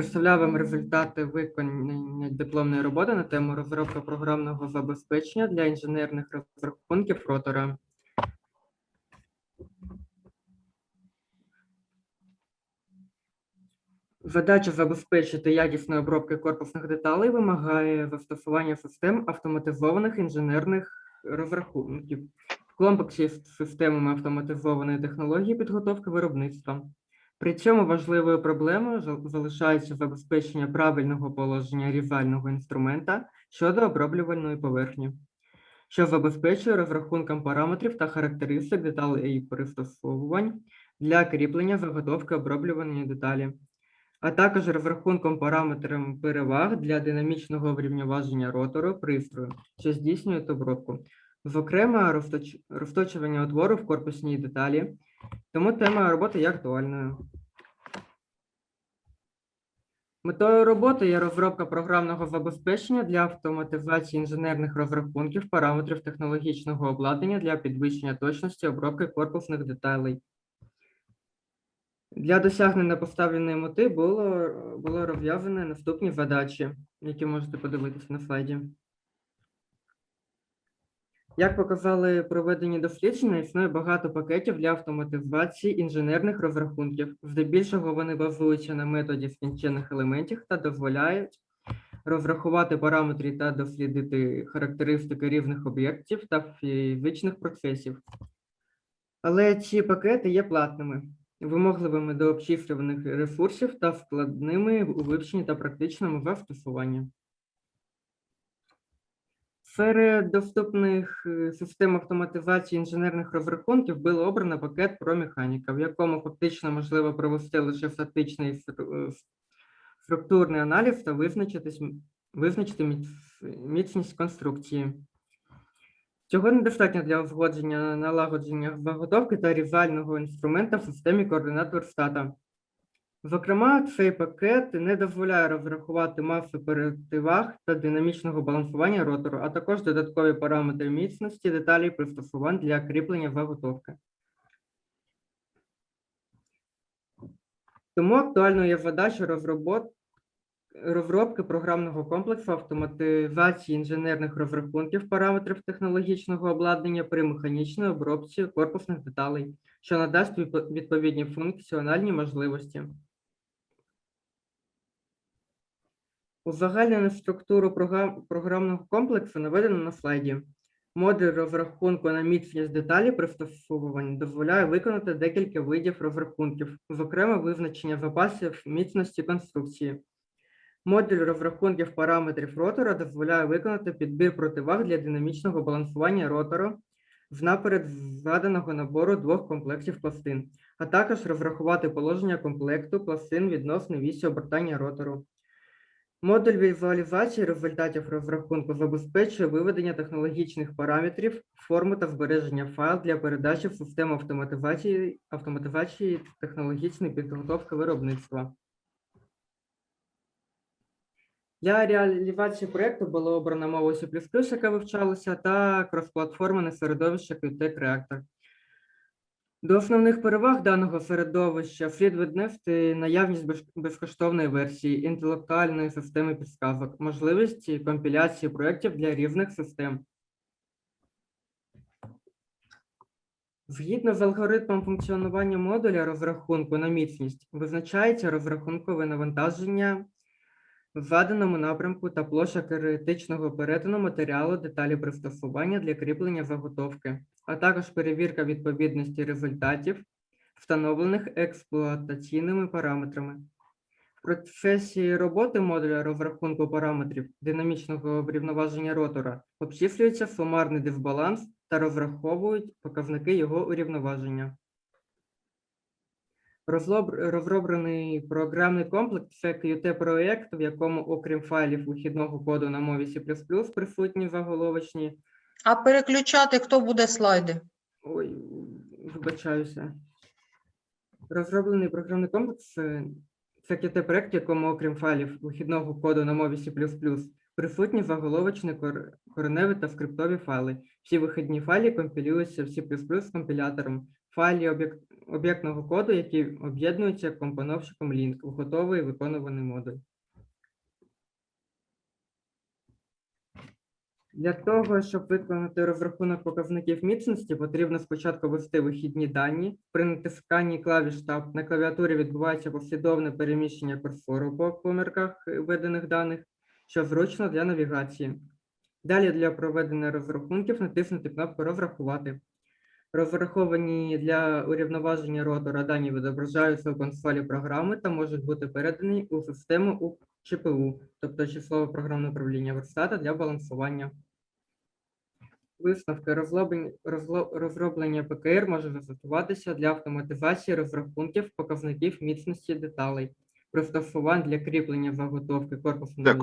Представляю вам результати виконання дипломної роботи на тему розробка програмного забезпечення для інженерних розрахунків ротора. Задача забезпечити якісну обробки корпусних деталей вимагає застосування систем автоматизованих інженерних розрахунків в комплексі з системами автоматизованої технології підготовки виробництва. При цьому важливою проблемою залишається забезпечення правильного положення різального інструмента щодо оброблювальної поверхні, що забезпечує розрахунком параметрів та характеристик деталей і пристосовувань для кріплення заготовки оброблюваної деталі, а також розрахунком параметрів переваг для динамічного врівнювання ротору пристрою, що здійснює обробку. Зокрема, розточ- розточування отвору в корпусній деталі, тому тема роботи є актуальною. Метою роботи є розробка програмного забезпечення для автоматизації інженерних розрахунків параметрів технологічного обладнання для підвищення точності обробки корпусних деталей. Для досягнення поставленої мети було, було розв'язані наступні задачі, які можете подивитися на слайді. Як показали проведені дослідження, існує багато пакетів для автоматизації інженерних розрахунків. Здебільшого вони базуються на методі скінчених елементів та дозволяють розрахувати параметри та дослідити характеристики різних об'єктів та фізичних процесів. Але ці пакети є платними, вимогливими до обчислюваних ресурсів та складними у вивченні та практичному застосуванні. Серед доступних е, систем автоматизації інженерних розрахунків було обрано пакет про механіка, в якому фактично можливо провести лише статичний е, структурний аналіз та визначити міцність конструкції. Цього недостатньо для узгодження налагодження заготовки та різального інструмента в системі координат верстата. Зокрема, цей пакет не дозволяє розрахувати масу перетиваг та динамічного балансування ротору, а також додаткові параметри міцності деталей пристосувань для кріплення заготовки. Тому актуальною є задача розробки програмного комплексу автоматизації інженерних розрахунків параметрів технологічного обладнання при механічній обробці корпусних деталей, що надасть відповідні функціональні можливості. Узагальнену структуру програм- програмного комплексу наведено на слайді. Модуль розрахунку на міцність деталі пристосовувань дозволяє виконати декілька видів розрахунків, зокрема визначення запасів міцності конструкції. Модуль розрахунків параметрів ротора дозволяє виконати підбір противаг для динамічного балансування ротору з наперед заданого набору двох комплексів пластин, а також розрахувати положення комплекту пластин відносно вісі обертання ротору. Модуль візуалізації результатів розрахунку забезпечує виведення технологічних параметрів, форму та збереження файл для передачі в систему автоматизації, автоматизації технологічної підготовки виробництва. Для реалізації проєкту було обрано мову C++, яка вивчалася, та кросплатформене середовище QTech Reactor. До основних переваг даного середовища слід віднести наявність безкоштовної версії, інтелектуальної системи підсказок, можливість компіляції проєктів для різних систем. Згідно з алгоритмом функціонування модуля розрахунку на міцність, визначається розрахункове навантаження в заданому напрямку та площа критичного перетину матеріалу деталі пристосування для кріплення заготовки, а також перевірка відповідності результатів, встановлених експлуатаційними параметрами. В процесі роботи модуля розрахунку параметрів динамічного врівноваження ротора обчислюється сумарний дисбаланс та розраховують показники його урівноваження. Розроблений програмний комплекс це QT-проєкт, в якому, окрім файлів вихідного коду на мові C++, присутні заголовочні. А переключати хто буде слайди? Ой, вибачаюся. Розроблений програмний комплекс е, це QT-проєкт, в якому, окрім файлів вихідного коду на мові C++, присутні заголовочні кореневі та скриптові файли. Всі вихідні файли компілюються в C++ з компілятором. Файлі об'єк- об'єктного коду, який об'єднується компоновщиком link в готовий виконуваний модуль. Для того, щоб виконати розрахунок показників міцності, потрібно спочатку ввести вихідні дані. При натисканні клавіш Tab на клавіатурі відбувається послідовне переміщення курсору по помірках введених даних, що зручно для навігації. Далі для проведення розрахунків натиснути кнопку Розрахувати. Розраховані для урівноваження ротора дані відображаються у консолі програми та можуть бути передані у систему у ЧПУ, тобто числове програмне управління верстата для балансування. Висновки розроблення, ПКР може застосуватися для автоматизації розрахунків показників міцності деталей, пристосувань для кріплення заготовки корпусної Дякую.